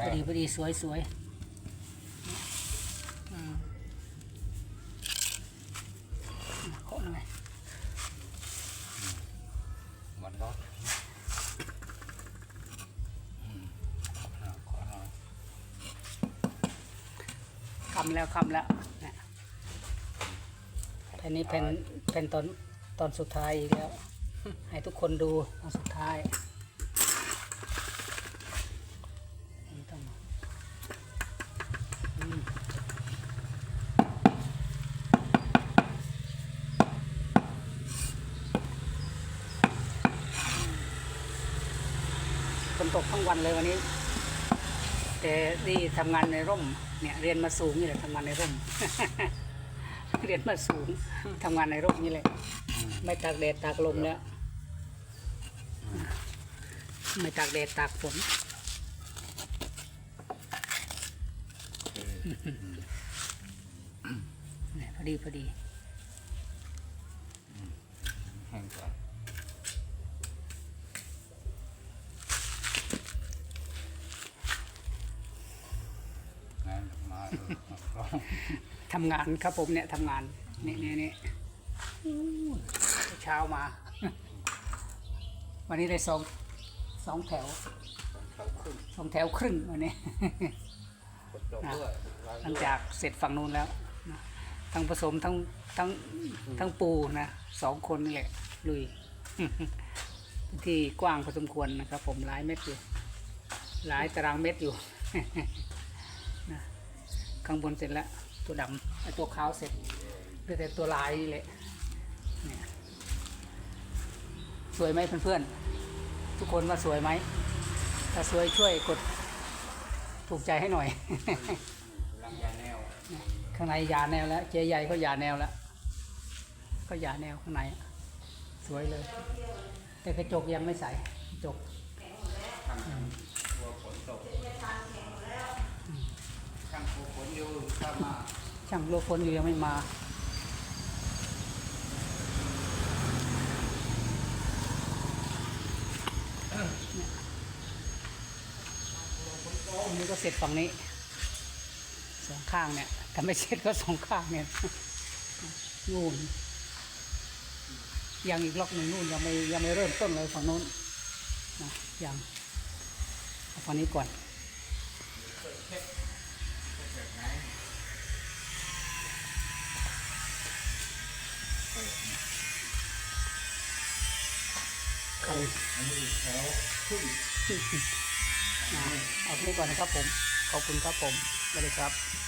พอดีพอดีสวยสวยอืมเคาะหน่อยวันรถอืมขอหน่อยขอหน่อยคำแล้วคำแล้วเนี่ยแผ่นนี้แผ่นแผ่นตอนตอนสุดท้ายอีกแล้ว ให้ทุกคนดูตอนสุดท้ายนี่ต้องอืมฝ นตกทั้งวันเลยวันนี้ แต่นี่ทำงานในร่ม เนี่ย เรียนมาสูงนี่แหละทำงานในร่ม เรียนมาสูงทำงานในร่มนี่แหละ ไม่ตากแดดตากลมแล้ว ไม่ตากแดดตากฝนพอดีพอดีแห้งก่อนงานมาเออเอา ทำงานครับผมเนี่ยทำงานนี่นี่นี่อู้เช้ามา วันนี้ได้สองสองแถวสองแถวครึ่งวันนี้หลังจากเสร็จฝั่งนู้นแล้วนะทั้งผสมทั้งทั้งทั้งปูนะสองคนนี่แหละลุยที่กว้างพอสมควรนะครับ ผมหลายเม็ดอยู่หลายตารางเม็ดอยู่ ข้างบนเสร็จแล้ว ตัวดำไอตัวขาวเสร็จเหลือแต่ตัวลายนี่แหละเนี่ยสวยไหมเพื่อนๆ ทุกคนว่าสวยไหม ถ้าสวยช่วยกดถูกใจให้หน่อยลังยข้างในยาแนวแล้ว เจ๊ใหญ่ก็ยาแนวแล้วก็ยาแนวข้างในสวยเลย แต่กระจกยังไม่ใส่กระจก ตัวฝนตกช่างปูฝน อยู่ถ้ามาช่างรัวฝนอยู่ยังไม่มา อันนี้ก็เสร็จฝั่งนี้สองข้างเนี่ยแต่ไม่เสร็จก็สองข้างเนี่ยนู่นยังอีกล็อกหนึ่งนู่นยังไม่ยังไม่เริ่มต้นเลยฝั่งนู้นนะยังเอาฝั่งนี้ก่อน ไปเอาที่ก่อนนะครับผม ขอบคุณครับผมสวัสดีครับ